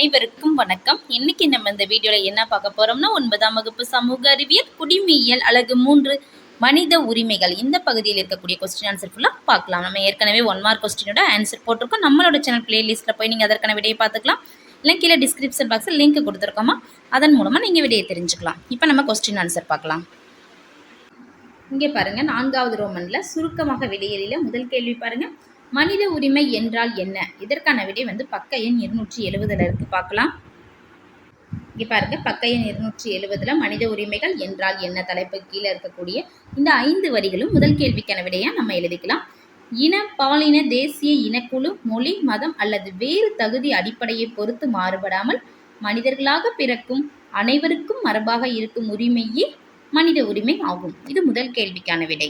அனைவருக்கும் வணக்கம். இன்னைக்கு நம்ம இந்த வீடியோவில் என்ன பார்க்க போறோம்னா ஒன்பதாம் வகுப்பு சமூக அறிவியல் குடிமையியல் அழகு மூன்று மனித உரிமைகள். இந்த பகுதியில் இருக்கக்கூடிய கொஸ்டின் ஆன்சர் ஃபுல்லாக பார்க்கலாம். நம்ம ஏற்கனவே ஒன் மார்க் கொஸ்டினோட ஆன்சர் போட்டிருக்கோம். நம்மளோட சேனல் பிளேலிஸ்ட்டில் போய் நீங்கள் அதற்கான விடையை பார்த்துக்கலாம். இல்லை கீழே டிஸ்கிரிப்ஷன் பாக்ஸில் லிங்க் கொடுத்துருக்கோமா? அதன் மூலமாக நீங்கள் விடையை தெரிஞ்சுக்கலாம். இப்போ நம்ம கொஸ்டின் ஆன்சர் பார்க்கலாம். இங்கே பாருங்க நான்காவது ரோமனில் சுருக்கமாக விடையில முதல் கேள்வி பாருங்கள் மனித உரிமை என்றால் என்ன? இதற்கான விடை வந்து பக்க எண் இருநூற்றி எழுவதுல இருக்கு. பார்க்கலாம். இங்கே பாருங்க. பக்க எண் இருநூற்றி எழுவதுல மனித உரிமைகள் என்றால் என்ன? தலைப்பு கீழே இருக்கக்கூடிய இந்த ஐந்து வரிகளும் முதல் கேள்விக்கான விடையா நம்ம எழுதிக்கலாம். இன பாலின தேசிய இனக்குழு மொழி மதம் அல்லது வேறு தகுதி அடிப்படையை பொறுத்து மாறுபடாமல் மனிதர்களாக பிறக்கும் அனைவருக்கும் மரபாக இருக்கும் உரிமையே மனித உரிமை ஆகும். இது முதல் கேள்விக்கான விடை.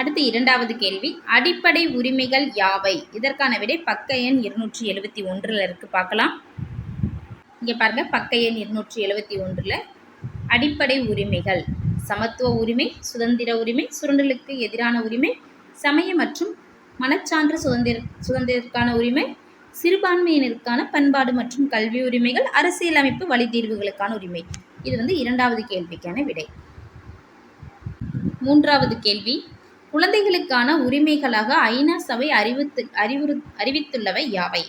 அடுத்து இரண்டாவது கேள்வி. அடிப்படை உரிமைகள் யாவை? இதற்கான விடை பக்க எண் இருநூற்றி எழுபத்தி ஒன்றில் இருக்கு. பார்க்கலாம். இங்கே பாருங்க பக்க எண் இருநூற்றி எழுபத்தி ஒன்றில் அடிப்படை உரிமைகள். சமத்துவ உரிமை சுதந்திர உரிமை சுரண்டலுக்கு எதிரான உரிமை சமய மற்றும் மனச்சான்று சுதந்திர சுதந்திரத்திற்கான உரிமை சிறுபான்மையினருக்கான பண்பாடு மற்றும் கல்வி உரிமைகள் அரசியலமைப்பு வழித்தீர்வுகளுக்கான உரிமை. இது வந்து இரண்டாவது கேள்விக்கான விடை. மூன்றாவது கேள்வி. குழந்தைகளுக்கான உரிமைகளாக ஐநா சபை அறிவித்து அறிவுறு அறிவித்துள்ளவை யாவை?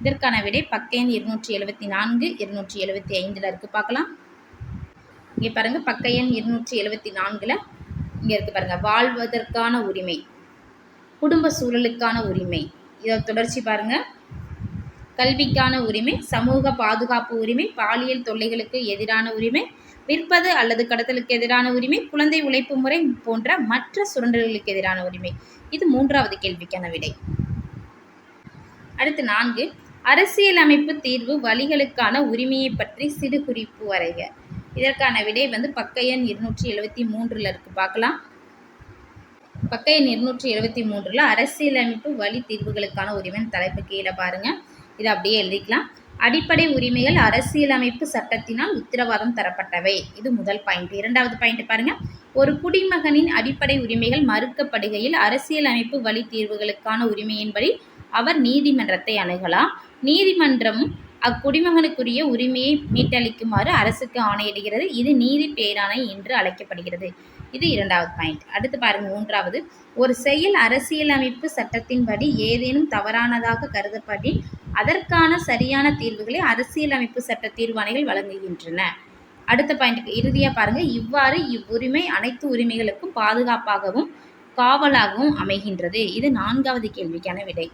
இதற்கான விடை பக்க இருநூற்றி எழுபத்தி நான்கு இருநூற்றி எழுபத்தி ஐந்தில் இருக்கு. பார்க்கலாம். இங்கே பாருங்க பக்க எண் இருநூற்றி எழுபத்தி நான்கில் இங்கே இருக்கு பாருங்க. வாழ்வதற்கான உரிமை குடும்ப சூழலுக்கான உரிமை. இதை தொடர்ச்சி பாருங்க. கல்விக்கான உரிமை சமூக பாதுகாப்பு உரிமை பாலியல் தொல்லைகளுக்கு எதிரான உரிமை விற்பது அல்லது கடத்தலுக்கு எதிரான உரிமை குழந்தை உழைப்பு முறை போன்ற மற்ற சுரண்டல்களுக்கு எதிரான உரிமை. இது மூன்றாவது கேள்விக்கான விடை. அடுத்து நான்கு. அரசியலமைப்பு தீர்வு வழிகளுக்கான உரிமையை பற்றி சிறு குறிப்பு வரைக. இதற்கான விடை வந்து பக்க எண் இருநூற்றி எழுபத்தி மூன்றில் இருக்கு. பார்க்கலாம். பக்க எண் இருநூற்றி எழுபத்தி மூன்றில் அரசியலமைப்பு வழி தீர்வுகளுக்கான உரிமையின் தலைப்பு கீழே பாருங்கள் இதை அப்படியே எழுதிக்கலாம். அடிப்படை உரிமைகள் அரசியலமைப்பு சட்டத்தினால் உத்தரவாதம் தரப்பட்டவை. இது முதல் பாயிண்ட் இரண்டாவது பாயிண்ட் பாருங்க. ஒரு குடிமகனின் அடிப்படை உரிமைகள் மறுக்கப்படுகையில் அரசியலமைப்பு வழி தீர்வுகளுக்கான உரிமையின்படி அவர் நீதிமன்றத்தை அணுகலாம். நீதிமன்றம் அக்குடிமகனுக்குரிய உரிமையை மீட்டளிக்குமாறு அரசுக்கு ஆணையிடுகிறது. இது நீதி பேராணை என்று அழைக்கப்படுகிறது. இது இரண்டாவது பாயிண்ட் அடுத்து பாருங்க மூன்றாவது. ஒரு செயல் அரசியலமைப்பு சட்டத்தின்படி ஏதேனும் தவறானதாக கருதப்படி அதற்கான சரியான தீர்வுகளை அரசியலமைப்பு சட்ட தீர்வாணைகள் வழங்குகின்றன. அடுத்த பாயிண்ட்டுக்கு இறுதியாக பாருங்கள் இவ்வாறு இவ்வுரிமை அனைத்து உரிமைகளுக்கும் பாதுகாப்பாகவும் காவலாகவும் அமைகின்றது. இது நான்காவது கேள்விக்கான விடை.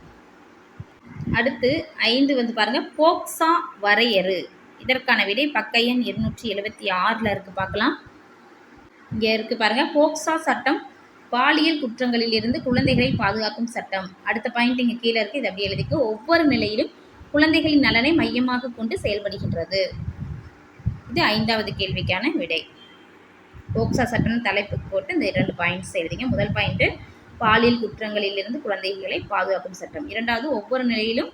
அடுத்து ஐந்து வந்து பாருங்கள் போக்சா வரையறு. இதற்கான விடை பக்க எண் இருநூற்றி எழுபத்தி ஆறில் இருக்குது பார்க்கலாம். இங்கே இருக்குது பாருங்கள் போக்சா சட்டம் பாலியல் குற்றங்களில் இருந்து குழந்தைகளை பாதுகாக்கும் சட்டம். அடுத்த பாயிண்ட் இங்கே கீழே இருக்கு. இது அப்படியே எழுதிக்கு. ஒவ்வொரு நிலையிலும் குழந்தைகளின் நலனை மையமாக கொண்டு செயல்படுகின்றது. இது ஐந்தாவது கேள்விக்கான விடை. போக்சா சட்டம் தலைப்பு போட்டு இந்த இரண்டு பாயிண்ட்ஸ் எழுதிங்க. முதல் பாயிண்ட்டு பாலியல் குற்றங்களிலிருந்து குழந்தைகளை பாதுகாக்கும் சட்டம். இரண்டாவது ஒவ்வொரு நிலையிலும்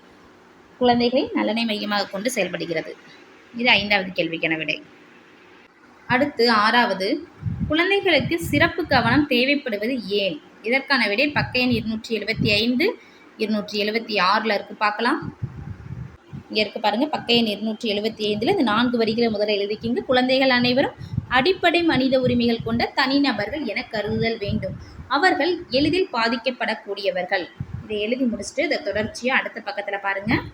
குழந்தைகளின் நலனை மையமாக கொண்டு செயல்படுகிறது. இது ஐந்தாவது கேள்விக்கான விடை. அடுத்து ஆறாவது குழந்தைகளுக்கு சிறப்பு கவனம் தேவைப்படுவது ஏன்? இதற்கான விடை பக்க எண் இருநூற்றி எழுபத்தி ஐந்து இருநூற்றி எழுபத்தி ஆறில் இருக்குது பார்க்கலாம். இங்கே இருக்கு பாருங்கள் பக்க எண் இருநூற்றி எழுபத்தி ஐந்தில் இந்த நான்கு வரிகளை முதல்ல எழுதிக்கிங்க. குழந்தைகள் அனைவரும் அடிப்படை மனித உரிமைகள் கொண்ட தனிநபர்கள் என கருதுதல் வேண்டும். அவர்கள் எளிதில் பாதிக்கப்படக்கூடியவர்கள். இதை எழுதி முடிச்சுட்டு இதை தொடர்ச்சியாக அடுத்த பக்கத்தில் பாருங்கள்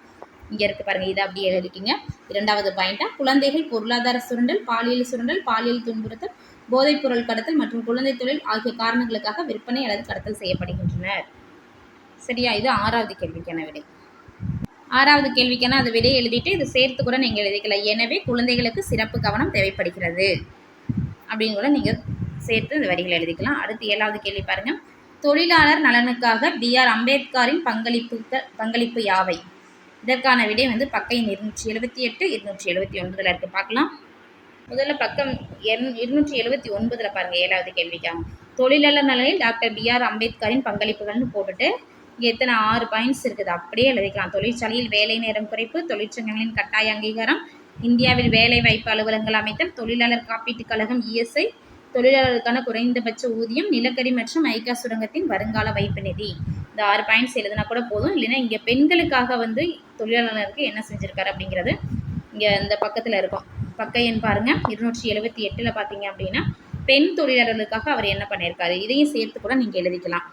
இங்கே இருக்குது பாருங்கள் இதை அப்படியே எழுதிக்கிங்க. இரண்டாவது பாயிண்ட்டாக குழந்தைகள் பொருளாதார சுரண்டல் பாலியல் சுரண்டல் பாலியல் துன்புறுத்தல் போதைப்பொருள் கடத்தல் மற்றும் குழந்தை தொழில் ஆகிய காரணங்களுக்காக விற்பனை அல்லது கடத்தல் செய்யப்படுகின்றனர். சரியா? இது ஆறாவது கேள்விக்கான விடை. ஆறாவது கேள்விக்கான அது விடையை எழுதிட்டு இது சேர்த்து கூட நீங்கள் எழுதிக்கலாம் எனவே குழந்தைகளுக்கு சிறப்பு கவனம் தேவைப்படுகிறது. அப்படின்னு கூட நீங்கள் சேர்த்து இந்த வரிகளை எழுதிக்கலாம். அடுத்து ஏழாவது கேள்வி பாருங்கள் தொழிலாளர் நலனுக்காக பி ஆர் அம்பேத்கரின் பங்களிப்பு பங்களிப்பு யாவை? இதற்கான விடை வந்து பக்கை இருநூற்றி எழுபத்தி எட்டு இருநூற்றி எழுபத்தி ஒன்பதில் இருக்குது பார்க்கலாம். முதல்ல பக்கம் இருநூற்றி எழுபத்தி ஒன்பதில் பாருங்கள் ஏழாவது கேள்விக்காக. தொழிலாளர் நலனில் டாக்டர் பி ஆர் அம்பேத்கரின் பங்களிப்புகள்னு போட்டுட்டு இங்கே எத்தனை ஆறு பாயிண்ட்ஸ் இருக்குது அப்படியே எழுதிக்கலாம். தொழிற்சாலையில் வேலை நேரம் குறைப்பு தொழிற்சங்கங்களின் கட்டாய அங்கீகாரம் இந்தியாவில் வேலை வாய்ப்பு அலுவலகங்கள் அமைத்தல் தொழிலாளர் காப்பீட்டுக் கழகம் இஎஸ்ஐ தொழிலாளருக்கான குறைந்தபட்ச ஊதியம் நிலக்கரி மற்றும் ஐகா சுரங்கத்தின் வருங்கால வைப்பு நிதி. இந்த ஆறு பாயிண்ட்ஸ் எழுதினா கூட போதும். இல்லைன்னா இங்கே பெண்களுக்காக வந்து தொழிலாளருக்கு என்ன செஞ்சுருக்காரு அப்படிங்கிறது இங்கே இந்த பக்கத்தில் இருக்கும். பக்க எண் பாருங்கள் இருநூற்றி எழுபத்தி எட்டில் பார்த்தீங்க அப்படின்னா பெண் தொழிலாளர்களுக்காக அவர் என்ன பண்ணியிருக்காரு இதையும் சேர்த்து கூட நீங்கள் எழுதிக்கலாம்.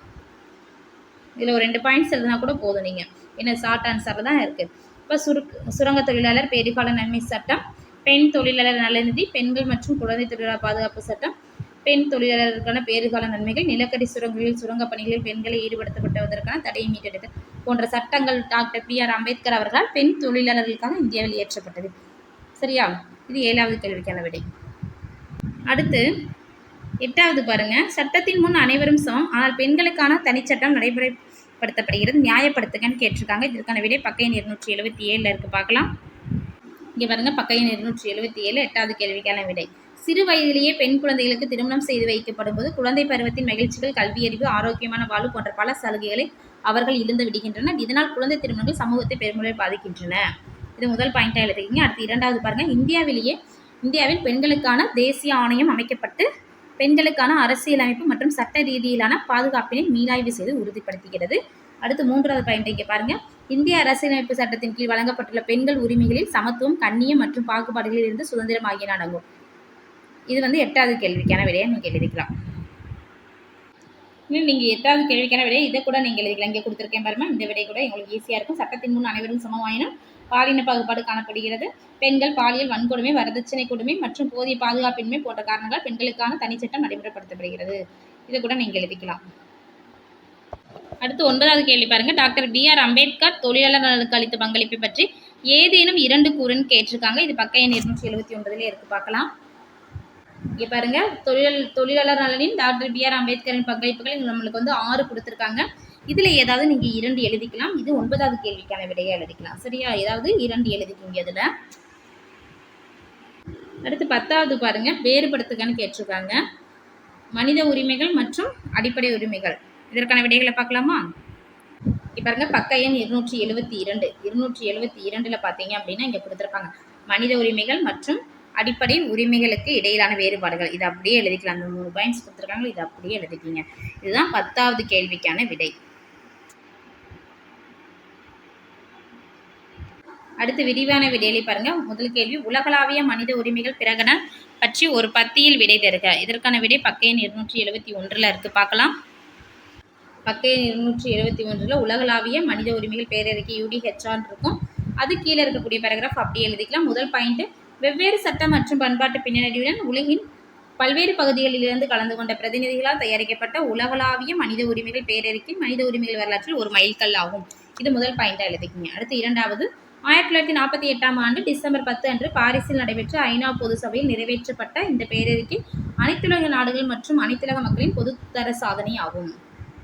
இதில் ஒரு ரெண்டு பாயிண்ட்ஸ் எழுதினா கூட போதும் நீங்கள் என்ன ஷார்ட் ஆன்சரில் தான் இருக்குது இப்போ சுருக் சுரங்க தொழிலாளர் பெரிகால நன்மை சட்டம் பெண் தொழிலாளர் நலநிதி பெண்கள் மற்றும் குழந்தை தொழிலாளர் பாதுகாப்பு சட்டம் பெண் தொழிலாளர்களுக்கான பேறுகால நன்மைகள் நிலக்கரி சுரங்கங்களில் சுரங்கப் பணிகளில் பெண்களை ஈடுபடுத்தப்பட்டதற்கான தடையை மீட்டெடுத்தல் போன்ற சட்டங்கள் டாக்டர் பி ஆர் அம்பேத்கர் அவர்களால் பெண் தொழிலாளர்களுக்காக இந்தியாவில் இயற்றப்பட்டது. சரியா? இது ஏழாவது கேள்விக்கான விடை. அடுத்து எட்டாவது பாருங்க. சட்டத்தின் முன் அனைவரும் சமம். ஆனால் பெண்களுக்கான தனிச்சட்டம் நடைமுறைப்படுத்தப்படுகிறது. நியாயப்படுத்துங்கன்னு கேட்டிருக்காங்க. இதற்கான விடை பக்கையன் இருநூற்றி எழுபத்தி ஏழில் இருக்குது பார்க்கலாம். இங்கே பாருங்க பக்கையன் இருநூற்றி எழுபத்தி ஏழு எட்டாவது கேள்விக்கான விடை. சிறு வயதிலேயே பெண் குழந்தைகளுக்கு திருமணம் செய்து வைக்கப்படும் போது குழந்தை பருவத்தின் மகிழ்ச்சிகள் கல்வியறிவு ஆரோக்கியமான வாழ்வு போன்ற பல சலுகைகளை அவர்கள் இழந்து விடுகின்றனர். இதனால் குழந்தை திருமணங்கள் சமூகத்தை பெருமுறையில் பாதிக்கின்றன. இது முதல் பாயிண்டாக எழுதிக்கிங்க அடுத்து இரண்டாவது பாருங்க. இந்தியாவிலேயே இந்தியாவில் பெண்களுக்கான தேசிய ஆணையம் அமைக்கப்பட்டு பெண்களுக்கான அரசியலமைப்பு மற்றும் சட்ட ரீதியிலான பாதுகாப்பினை மீளாய்வு செய்து உறுதிப்படுத்துகிறது. அடுத்து மூன்றாவது பாயிண்ட் இங்கே பாருங்க. இந்திய அரசியலமைப்பு சட்டத்தின் கீழ் வழங்கப்பட்டுள்ள பெண்கள் உரிமைகளில் சமத்துவம் கண்ணியம் மற்றும் பாகுபாடுகளில் இருந்து சுதந்திரம் ஆகியன அடங்கும். இது வந்து எட்டாவது கேள்விக்கான விடையை நீங்கள் எழுதிக்கலாம். இன்னும் நீங்கள் எட்டாவது கேள்விக்கான விடையை இதை கூட நீங்கள் எழுதிக்கலாம் இங்கே கொடுத்துருக்கேன் பாருமா இந்த விடை கூட உங்களுக்கு ஈஸியாக இருக்கும். சட்டத்தின் முன் அனைவரும் சமமாயினும் பாலின பாகுபாடு காணப்படுகிறது. பெண்கள் பாலியல் வன்கொடுமை வரதட்சணை கொடுமை மற்றும் போதிய பாதுகாப்பின்மை போன்ற காரணங்களால் பெண்களுக்கான தனிச்சட்டம் நடைமுறைப்படுத்தப்படுகிறது. இதை கூட நீங்கள் எழுதிக்கலாம். அடுத்து ஒன்பதாவது கேள்வி பாருங்க. டாக்டர் பி ஆர் அம்பேத்கர் தொழிலாளர் நலனுக்கு அளித்த பங்களிப்பை பற்றி ஏதேனும் இரண்டு கூறுன்னு கேட்டிருக்காங்க. இது பக்க எண் இருநூற்றி எழுபத்தி ஒன்பதுல இருக்கு. பார்க்கலாம். இங்கே பாருங்கள் தொழில் தொழிலாளர் நலனின் டாக்டர் பி ஆர் அம்பேத்கரின் பங்களிப்புகள் இங்க நம்மளுக்கு வந்து ஆறு கொடுத்துருக்காங்க. இதில் ஏதாவது நீங்கள் இரண்டு எழுதிக்கலாம். இது ஒன்பதாவது கேள்விக்கான விடையை எழுதிக்கலாம். சரியா? ஏதாவது இரண்டு எழுதிக்கிங்க இதில். அடுத்து பத்தாவது பாருங்கள் வேறுபடுத்துகன்னு கேட்டிருக்காங்க. மனித உரிமைகள் மற்றும் அடிப்படை உரிமைகள். இதற்கான விடைகளை பார்க்கலாமா? இப்போ பாருங்க பக்க எண் இருநூற்றி எழுபத்தி இரண்டு. இருநூற்றி எழுபத்தி இரண்டில் பார்த்தீங்க அப்படின்னா இங்கே கொடுத்துருப்பாங்க. மனித உரிமைகள் மற்றும் அடிப்படை உரிமைகளுக்கு இடையிலான வேறுபாடுகள். இதை அப்படியே எழுதிக்கலாம். அந்த மூணு பாயிண்ட்ஸ் கொடுத்துருக்காங்க. இதை அப்படியே எழுதிக்கிங்க. இதுதான் பத்தாவது கேள்விக்கான விடை. அடுத்து விரிவான விடையிலே பாருங்க. முதல் கேள்வி உலகளாவிய மனித உரிமைகள் பிரகடனம் பற்றி ஒரு பத்தியில் விடை தருக. இதற்கான விடை பக்கையின் இருநூற்றி எழுபத்தி ஒன்றில் இருக்கு. பார்க்கலாம். பக்கையன் இருநூற்றி எழுபத்தி ஒன்றில் உலகளாவிய மனித உரிமைகள் பேரறிக்கை யூடிஹெச்ஆன் இருக்கும். அது கீழே இருக்கக்கூடிய பேராகிராஃப் அப்படியே எழுதிக்கலாம். முதல் பாயிண்ட் வெவ்வேறு சட்ட மற்றும் பண்பாட்டு பின்னணியுடன் உலகின் பல்வேறு பகுதிகளிலிருந்து கலந்து கொண்ட பிரதிநிதிகளால் தயாரிக்கப்பட்ட உலகளாவிய மனித உரிமைகள் பேரறிக்கை மனித உரிமைகள் வரலாற்றில் ஒரு மைல்கல் ஆகும். இது முதல் பாயிண்டாக எழுதிக்கிங்க. அடுத்து இரண்டாவது ஆயிரத்தி தொள்ளாயிரத்தி நாற்பத்தி எட்டாம் ஆண்டு டிசம்பர் பத்து அன்று பாரிஸில் நடைபெற்ற ஐநா பொது சபையில் நிறைவேற்றப்பட்ட இந்த பேரறிக்கை அனைத்துலக நாடுகள் மற்றும் அனைத்துலக மக்களின் பொதுத்தர சாதனை ஆகும்.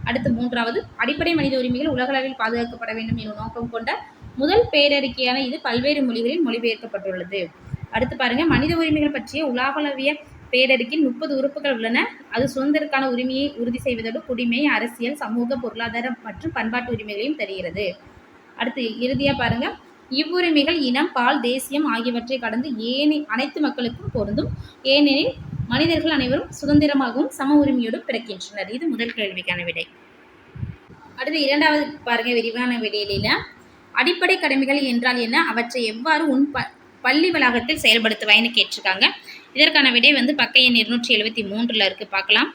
அடுத்து மூன்றாவது அடிப்படை மனித உரிமைகள் உலகளவில் பாதுகாக்கப்பட வேண்டும் எனும் நோக்கம் கொண்ட முதல் பேரறிக்கையான இது பல்வேறு மொழிகளில் மொழிபெயர்க்கப்பட்டுள்ளது. அடுத்து பாருங்க மனித உரிமைகள் பற்றிய உலகளவிய பேரறிக்கையில் முப்பது உறுப்புகள் உள்ளன. அது சுதந்திரக்கான உரிமையை உறுதி செய்வதோடு குடிமை அரசியல் சமூக பொருளாதார மற்றும் பண்பாட்டு உரிமைகளையும் தருகிறது. அடுத்து இறுதியாக பாருங்க இவ்வுரிமைகள் இனம் பால் தேசியம் ஆகியவற்றை கடந்து ஏனி அனைத்து மக்களுக்கும் பொருந்தும். ஏனெனில் மனிதர்கள் அனைவரும் சுதந்திரமாகவும் சம உரிமையோடும் பிறக்கின்றனர். இது முதல் கேள்விக்கான விடை. அடுத்து இரண்டாவது பாருங்க விரிவான விடையில. அடிப்படை கடமைகள் என்றால் என்ன? அவற்றை எவ்வாறு உண்ப பள்ளி வளாகத்தில் செயல்படுத்துவாய்ன்னு கேட்டிருக்காங்க. இதற்கான விடை வந்து பக்க எண் இருநூற்றி எழுபத்தி மூன்றில் இருக்குது பார்க்கலாம்.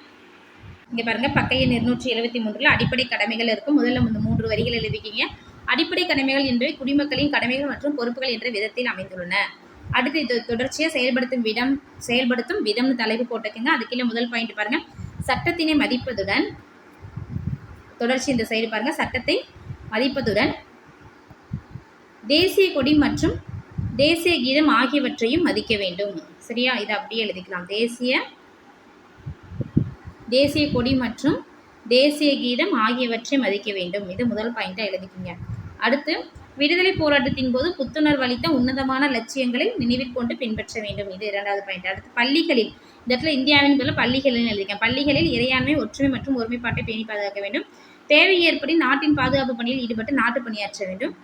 இங்கே பாருங்கள் பக்க எண் இருநூற்றி எழுபத்தி மூன்றில் அடிப்படை கடமைகள் இருக்கும். முதல்ல இந்த மூன்று வரிகள் எழுதிக்கிங்க. அடிப்படை கடமைகள் என்பவை குடிமக்களின் கடமைகள் மற்றும் பொறுப்புகள் என்ற விதத்தில் அமைந்துள்ளன. அடுத்து இது தொடர்ச்சியாக செயல்படுத்தும் விதம் செயல்படுத்தும் விதம்னு தலைப்பு போட்டுக்கோங்க அது கீழே முதல் பாயிண்ட் பாருங்கள் சட்டத்தினை மதிப்பதுடன் தொடர்ச்சி இந்த சைடு பாருங்கள் சட்டத்தை மதிப்பதுடன் தேசிய கொடி மற்றும் தேசிய கீதம் ஆகியவற்றையும் மதிக்க வேண்டும். சரியா? இதை அப்படியே எழுதிக்கலாம். தேசிய தேசிய கொடி மற்றும் தேசிய கீதம் ஆகியவற்றை மதிக்க வேண்டும். இது முதல் பாயிண்டாக எழுதிக்கிங்க. அடுத்து விடுதலை போராட்டத்தின் போது புத்துணர்வு அளித்த உன்னதமான லட்சியங்களை நினைவில் கொண்டு பின்பற்ற வேண்டும். இது இரண்டாவது பாயிண்ட் அடுத்து பள்ளிகளில் இந்த இடத்துல இந்தியாவின் பதில் பள்ளிகளில் எழுதிக்கேன் பள்ளிகளில் இறையாண்மை ஒற்றுமை மற்றும் ஒருமைப்பாட்டை பேணி பாதுகாக்க வேண்டும். தேவை ஏற்படி நாட்டின் பாதுகாப்பு பணியில் ஈடுபட்டு நாட்டு பணியாற்ற வேண்டும்.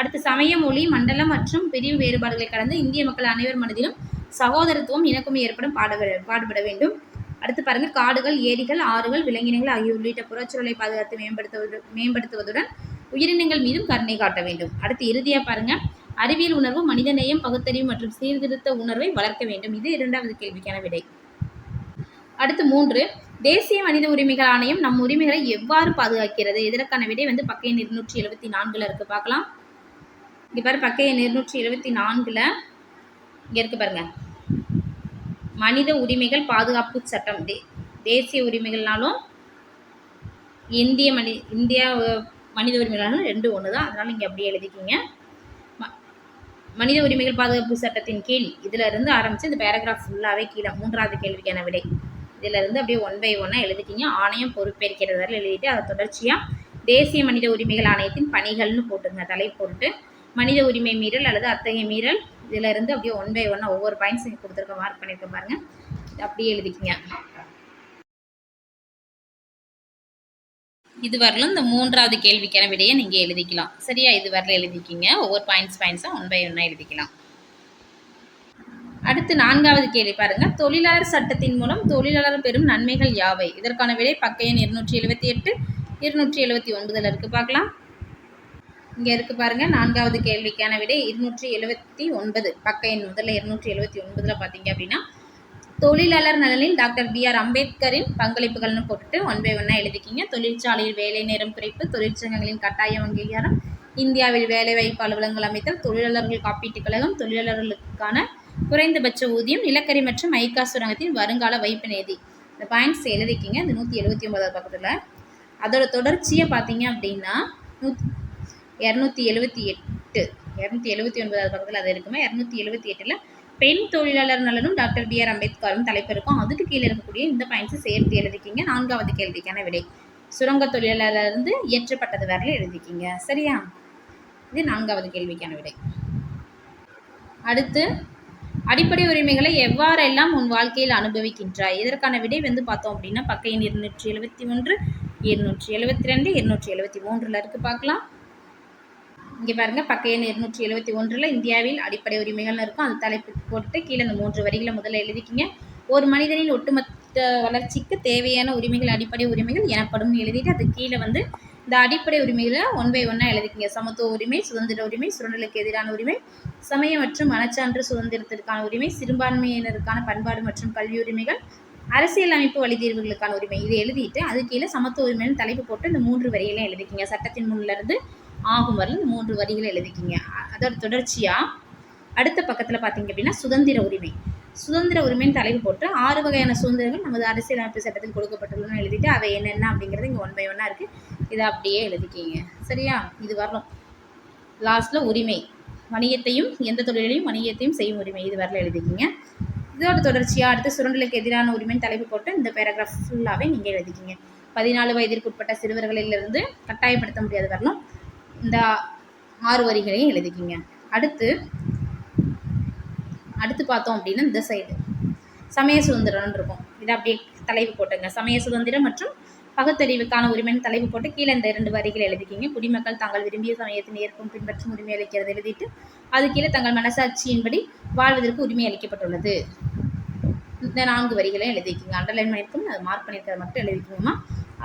அடுத்து சமய மொழி மண்டலம் மற்றும் பிரிவு வேறுபாடுகளை கடந்து இந்திய மக்கள் அனைவர் மனதிலும் சகோதரத்துவம் இணக்கமும் ஏற்படும் பாடுபட பாடுபட வேண்டும். அடுத்து பாருங்கள் காடுகள் ஏரிகள் ஆறுகள் விலங்கினங்கள் ஆகிய உள்ளிட்ட புறச்சூழலை பாதுகாத்து மேம்படுத்துவது மேம்படுத்துவதுடன் உயிரினங்கள் மீதும் கருணை காட்ட வேண்டும். அடுத்து இறுதியாக பாருங்கள் அறிவியல் உணர்வு மனிதநேயம் பகுத்தறிவு மற்றும் சீர்திருத்த உணர்வை வளர்க்க வேண்டும். இது இரண்டாவது கேள்விக்கான விடை. அடுத்து மூன்று தேசிய மனித உரிமைகள் ஆணையம் நம் உரிமைகளை எவ்வாறு பாதுகாக்கிறது? இதற்கான விடை வந்து பக்க இருநூற்றி எழுபத்தி நான்கில் இருக்கு. பார்க்கலாம். இங்கே பாரு பக்க எண் இருநூற்றி இருபத்தி நான்குல இங்க இருக்கு பாருங்க. மனித உரிமைகள் பாதுகாப்பு சட்டம். தே தேசிய உரிமைகள்னாலும் இந்திய மனி இந்தியா மனித உரிமைகள்னாலும் ரெண்டு ஒன்று தான் அதனால் இங்கே அப்படியே எழுதிக்கிங்க. ம- மனித உரிமைகள் பாதுகாப்பு சட்டத்தின் கீழ் இதில் இருந்து ஆரம்பித்து இந்த பேராகிராஃப் ஃபுல்லாகவே கீழே மூன்றாவது கேள்விக்கான விடை. இதில் இருந்து அப்படியே ஒன் பை ஒன்னாக எழுதிக்கிங்க. ஆணையம் பொறுப்பேற்கிறது எழுதிட்டு அதை தொடர்ச்சியாக தேசிய மனித உரிமைகள் ஆணையத்தின் பணிகள்னு போட்டுங்க தலை போட்டு மனித உரிமை மீறல் அல்லது அத்தகைய மீறல் இதில் இருந்து அப்படியே ஒன் பை ஒன்னாக ஒவ்வொரு பாயிண்ட்ஸ் இங்கே கொடுத்துருக்க மார்க் பண்ணியிருக்க பாருங்க. அப்படியே எழுதிக்கிங்க. இது வரலும் இந்த மூன்றாவது கேள்விக்கான விடையை நீங்கள் எழுதிக்கலாம். சரியா? இது வரல எழுதிக்கிங்க. ஒவ்வொரு பாயிண்ட்ஸ் பாயிண்ட்ஸாக ஒன் பை ஒன்னாக எழுதிக்கலாம். அடுத்து நான்காவது கேள்வி பாருங்க. தொழிலாளர் சட்டத்தின் மூலம் தொழிலாளர் பெறும் நன்மைகள் யாவை? இதற்கான விடை பக்க எண் இருநூற்றி எழுபத்தி எட்டு இருநூற்றி எழுபத்தி ஒன்பதில் இருக்கு. பார்க்கலாம். இங்கே இருக்கு பாருங்கள் நான்காவது கேள்விக்கான விடை இருநூற்றி எழுபத்தி ஒன்பது. பக்க எண் முதல்ல இருநூற்றி எழுபத்தி ஒன்பதில் பார்த்தீங்க அப்படின்னா தொழிலாளர் நலனில் டாக்டர் பி ஆர் அம்பேத்கரின் பங்களிப்புகள்னு போட்டுட்டு ஒன் பை ஒன்னாக எழுதிக்கிங்க. தொழிற்சாலையில் வேலை நேரம் குறைப்பு தொழிற்சங்கங்களின் கட்டாய அங்கீகாரம் இந்தியாவில் வேலைவாய்ப்பு அலுவலகங்கள் அமைத்தல் தொழிலாளர்கள் காப்பீட்டுக் கழகம் தொழிலாளர்களுக்கான குறைந்தபட்ச ஊதியம் நிலக்கரி மற்றும் மைக்கா சுரங்கத்தின் வருங்கால வைப்பு நிதி. இந்த பாயிண்ட்ஸ் எழுதிக்கிங்க இந்த நூற்றி எழுபத்தி ஒன்பதாவது பக்கத்தில். அதோட தொடர்ச்சியை பார்த்தீங்க அப்படின்னா நூத் இரநூத்தி எழுபத்தி எட்டு. இரநூத்தி எழுபத்தி ஒன்பதாவது பக்கத்தில் அது இருக்குமா. இரநூத்தி எழுபத்தி எட்டில் பெண் தொழிலாளர் நலனும் டாக்டர் பி ஆர் அம்பேத்கரும் தலைப்பு இருக்கும் அதுக்கு கீழே இருக்கக்கூடிய இந்த பாயிண்ட்ஸை சேர்த்து எழுதிக்கிங்க. நான்காவது கேள்விக்கான விடை. சுரங்க தொழிலாளர்லேருந்து இயற்றப்பட்டது வரையில் எழுதிக்கிங்க. சரியா? இது நான்காவது கேள்விக்கான விடை. அடுத்து அடிப்படை உரிமைகளை எவ்வாறெல்லாம் உன் வாழ்க்கையில் அனுபவிக்கின்றாய்? இதற்கான விடை வந்து பார்த்தோம் அப்படின்னா பக்க எண் இருநூற்றி எழுபத்தி ஒன்று இருநூற்றி எழுபத்தி ரெண்டு இருநூற்றி எழுபத்தி மூன்றில் இருக்குது பார்க்கலாம். இங்கே பாருங்கள் பக்க எண் இருநூற்றி எழுபத்தி ஒன்றில் இந்தியாவில் அடிப்படை உரிமைகள்னு இருக்கும். அந்த தலைப்பு போட்டு கீழே இந்த மூன்று வரிகளை முதல்ல எழுதிக்கிங்க. ஒரு மனிதனின் ஒட்டுமொத்த வளர்ச்சிக்கு தேவையான உரிமைகள் அடிப்படை உரிமைகள் எனப்படும் எழுதிட்டு அது கீழே வந்து இந்த அடிப்படை உரிமைகளை ஒன் பை ஒன்னாக எழுதிக்கிங்க. சமத்துவ உரிமை சுதந்திர உரிமை சுரண்டலுக்கு எதிரான உரிமை சமய மற்றும் மனச்சான்று சுதந்திரத்திற்கான உரிமை சிறுபான்மையினருக்கான பண்பாடு மற்றும் கல்வி உரிமைகள் அரசியலமைப்பு வழி தீர்வுகளுக்கான உரிமை. இதை எழுதிட்டு அது கீழே சமத்துவ உரிமைன்னு தலைப்பு போட்டு இந்த மூன்று வரிகளையும் எழுதிக்கிங்க. சட்டத்தின் முன்னிலிருந்து ஆகும் வரல இந்த மூன்று வரிகளை எழுதிக்கிங்க. அதோட தொடர்ச்சியாக அடுத்த பக்கத்தில் பார்த்தீங்க அப்படின்னா சுதந்திர உரிமை. சுதந்திர உரிமைன்னு தலைப்பு போட்டு ஆறு வகையான சுதந்திரங்கள் நமது அரசியலமைப்பு சட்டத்தில் கொடுக்கப்பட்டுள்ளன எழுதிட்டு அவை என்னென்ன அப்படிங்கிறது இங்கே ஒன் பை ஒன்னாக இருக்குது இதை அப்படியே எழுதிக்கிங்க. சரியா? இது வரலாம் லாஸ்ட்டில் உரிமை. வணிகத்தையும் எந்த தொழிலையும் வணிகத்தையும் செய்யும் உரிமை. இது வரல எழுதிக்கிங்க. இதோட தொடர்ச்சியாக அடுத்து சுரண்டலுக்கு எதிரான உரிமைன்னு தலைப்பு போட்டு இந்த பேராகிராஃப் ஃபுல்லாகவே நீங்கள் எழுதிக்கிங்க. பதினாலு வயதிற்கு உட்பட்ட சிறுவர்களிலிருந்து கட்டாயப்படுத்த முடியாது வரணும். இந்த ஆறு வரிகளையும் எழுதிக்கிங்க. அடுத்து அடுத்து பார்த்தோம் அப்படின்னா இந்த சைடு சமய சுதந்திரம்னு இருக்கும். இதை அப்படியே தலைப்பு போட்டுங்க. சமய சுதந்திரம் மற்றும் பகுத்தறிவுக்கான உரிமைன்னு தலைப்பு போட்டு கீழே இந்த இரண்டு வரிகள் எழுதிக்கிங்க. குடிமக்கள் தாங்கள் விரும்பிய சமயத்தின் ஏற்கும் பின்பற்றும் உரிமை அளிக்கிறது எழுதிட்டு அது கீழே தங்கள் மனசாட்சியின்படி வாழ்வதற்கு உரிமை அளிக்கப்பட்டுள்ளது. இந்த நான்கு வரிகளையும் எழுதிக்கிங்க. அண்டர்லைன் பண்ணியிருக்கோம் அது மார்க் பண்ணியிருக்கிறத மட்டும் எழுதிக்கோமா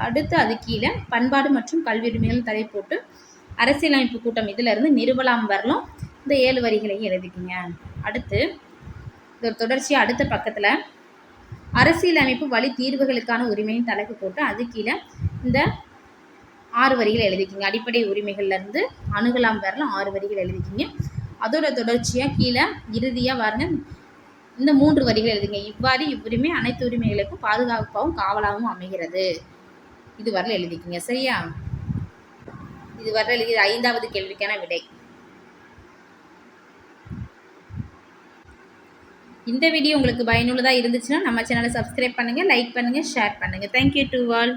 அடுத்து அது கீழே பண்பாடு மற்றும் கல்வி உரிமைகள் தலை போட்டு அரசியலமைப்பு கூட்டம் இதில் இருந்து நிறுவலாம் வரலும் இந்த ஏழு வரிகளையும் எழுதிக்கிங்க. அடுத்து இது தொடர்ச்சியாக அடுத்த பக்கத்தில். அரசியலமைப்பு வழி தீர்வுகளுக்கான உரிமையின் தலைப்பு போட்டு அது கீழே இந்த ஆறு வரிகள் எழுதிக்கிங்க. அடிப்படை உரிமைகள்லேருந்து அணுகலாம் வரலாம் ஆறு வரிகள் எழுதிக்கிங்க. அதோட தொடர்ச்சியாக கீழே இறுதியாக பாருங்க. இந்த மூன்று வரிகள் எழுதுங்க. இவ்வாறு இவ்வுரிமை அனைத்து உரிமைகளுக்கும் பாதுகாப்பாகவும் காவலாகவும் அமைகிறது. இது வரல எழுதிக்கிங்க. சரியா? இது ஐந்தாவது கேள்விக்கான விடை. இந்த வீடியோ உங்களுக்கு பயனுள்ளதாக இருந்துச்சுன்னா நம்ம சேனலை சப்ஸ்கிரைப் பண்ணுங்கள் லைக் பண்ணுங்கள் ஷேர் பண்ணுங்கள் தேங்க்யூ டு ஆல்